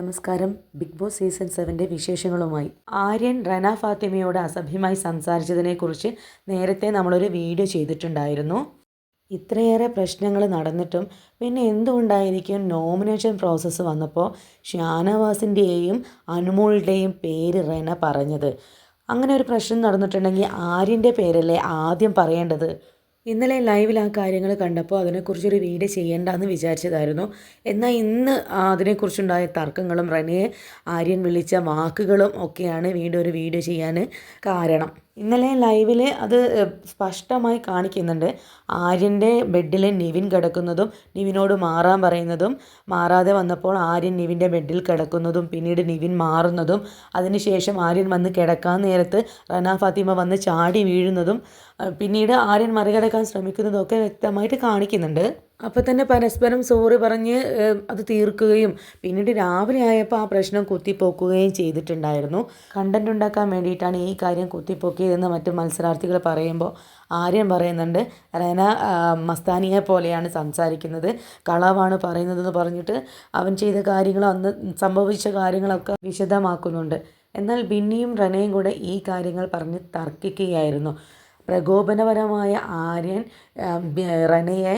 നമസ്കാരം. Big boss season സെവന്റെ വിശേഷങ്ങളുമായി. ആര്യൻ റന ഫാത്തിമയോട് അസഭ്യമായി സംസാരിച്ചതിനെക്കുറിച്ച് നേരത്തെ നമ്മളൊരു വീഡിയോ ചെയ്തിട്ടുണ്ടായിരുന്നു. ഇത്രയേറെ പ്രശ്നങ്ങൾ നടന്നിട്ടും പിന്നെ എന്തുകൊണ്ടായിരിക്കും നോമിനേഷൻ പ്രോസസ്സ് വന്നപ്പോൾ ഷാനവാസിന്റെയും അനുമോളുടെയും പേര് റന പറഞ്ഞത്? അങ്ങനെ ഒരു പ്രശ്നം നടന്നിട്ടുണ്ടെങ്കിൽ ആര്യന്റെ പേരല്ലേ ആദ്യം പറയേണ്ടത്? ഇന്നലെ ലൈവിൽ ആ കാര്യങ്ങൾ കണ്ടപ്പോൾ അതിനെക്കുറിച്ചൊരു വീഡിയോ ചെയ്യേണ്ടെന്ന് വിചാരിച്ചതായിരുന്നു. എന്നാൽ ഇന്ന് അതിനെക്കുറിച്ചുണ്ടായ തർക്കങ്ങളും റെനയെ ആര്യൻ വിളിച്ച വാക്കുകളും ഒക്കെയാണ് വീണ്ടും ഒരു വീഡിയോ ചെയ്യാൻ കാരണം. ഇന്നലെ ലൈവിൽ അത് സ്പഷ്ടമായി കാണിക്കുന്നുണ്ട്. ആര്യന്റെ ബെഡിൽ നിവിൻ കിടക്കുന്നതും നിവിനോട് മാറാൻ പറയുന്നതും മാറാതെ വന്നപ്പോൾ ആര്യൻ നിവിന്റെ ബെഡിൽ കിടക്കുന്നതും പിന്നീട് നിവിൻ മാറുന്നതും അതിനുശേഷം ആര്യൻ വന്ന് കിടക്കാൻ നേരത്ത് റന ഫാത്തിമ വന്ന് ചാടി വീഴുന്നതും പിന്നീട് ആര്യൻ മറികടക്കാൻ ശ്രമിക്കുന്നതും ഒക്കെ വ്യക്തമായിട്ട് കാണിക്കുന്നുണ്ട്. അപ്പോൾ തന്നെ പരസ്പരം സോറി പറഞ്ഞ് അത് തീർക്കുകയും പിന്നീട് രാവിലെ ആയപ്പോൾ ആ പ്രശ്നം കുത്തിപ്പോക്കുകയും ചെയ്തിട്ടുണ്ടായിരുന്നു. കണ്ടന്റ് ഉണ്ടാക്കാൻ വേണ്ടിയിട്ടാണ് ഈ കാര്യം കുത്തിപ്പോക്കിയതെന്ന് മറ്റു മത്സരാർത്ഥികൾ പറയുമ്പോൾ ആര്യം പറയുന്നുണ്ട്. റെന മസ്താനിയെ പോലെയാണ് സംസാരിക്കുന്നത്. കളവാണ് പറയുന്നതെന്ന് പറഞ്ഞിട്ട് അവൻ ചെയ്ത കാര്യങ്ങൾ അന്ന് സംഭവിച്ച കാര്യങ്ങളൊക്കെ വിശദമാക്കുന്നുണ്ട്. എന്നാൽ ബിന്നിയും റനയും കൂടെ ഈ കാര്യങ്ങൾ പറഞ്ഞ് തർക്കിക്കുകയായിരുന്നു. പ്രകോപനപരമായ ആര്യൻ റെനയെ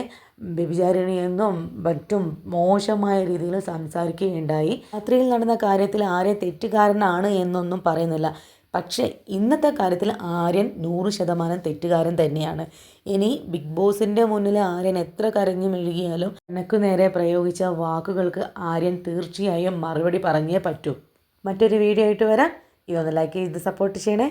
വ്യഭിചാരിണിയെന്നും മറ്റും മോശമായ രീതിയിൽ സംസാരിക്കുകയുണ്ടായി. രാത്രിയിൽ നടന്ന കാര്യത്തിൽ ആര്യൻ തെറ്റുകാരനാണ് എന്നൊന്നും പറയുന്നില്ല. പക്ഷേ ഇന്നത്തെ കാര്യത്തിൽ ആര്യൻ നൂറ് ശതമാനം തെറ്റുകാരൻ തന്നെയാണ്. ഇനി ബിഗ് ബോസിന്റെ മുന്നിൽ ആര്യൻ എത്ര കരഞ്ഞു മെഴുകിയാലും എനക്ക് നേരെ പ്രയോഗിച്ച വാക്കുകൾക്ക് ആര്യൻ തീർച്ചയായും മറുപടി പറഞ്ഞേ പറ്റൂ. മറ്റൊരു വീഡിയോ ആയിട്ട് വരാം. ഇതൊന്ന് ലൈക്ക് ചെയ്ത് സപ്പോർട്ട് ചെയ്യണേ.